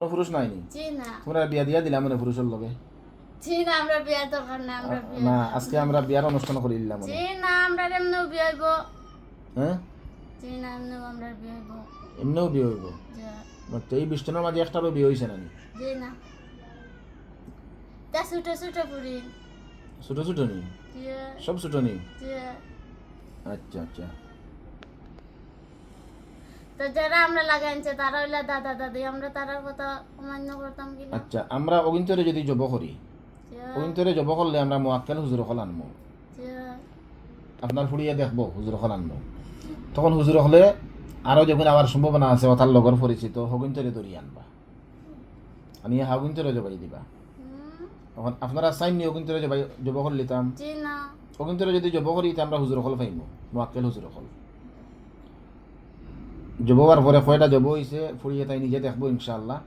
পুরুষ নাইনি জি না তোমরা বিয়া দিয়া দিলাম মানে পুরুষের লগে? জি না আমরা বিয়ার দরকার না আমরা বিয়ে না আজকে আমরা বিয়ার অনুষ্ঠান করে দিলাম হ্যাঁ। জি না এমনিও আমরা বিয়ে হইব। তো এই বিষ্টনের মাঝে একটারও বিয়ে হয়েছে নানি জি না তা ছুটে ছুটে পুরি। ছোট ছোট নি? সব ছোট নি? আচ্ছা আচ্ছা। তো যারা আমরা লাগাইছে তারা হইলা দাদা দাদি। আমরা তারার কথা অমান্য করতাম কি না? আচ্ছা আমরা অগিন্তরে যদি জব করি অগিন্তরে জব করলে আমরা মোয়াক্কেল হুজুর হল আনব আপনার ফুড়িয়ে দেখব হুজুর হল আনব তখন হুজুর হলে আরও যখন আবার সম্ভাবনা আছে তার লগর পরিচিত হগিন্তরে দড়ি আনবা। আনি হাগিন্তরে জবাই দিবা। তখন আপনারা চাইন নি অগিন্তরে জবাই জব করে লিতাম জি অগিন্তরে যদি জব করি আমরা হুজুর হল পাইমু মোয়াক্কেল হুজুর হল। জব পরে কয়টা জব হয়েছে ফুরিয়ে তাই নিজে দেখব ইনশাআল্লাহ।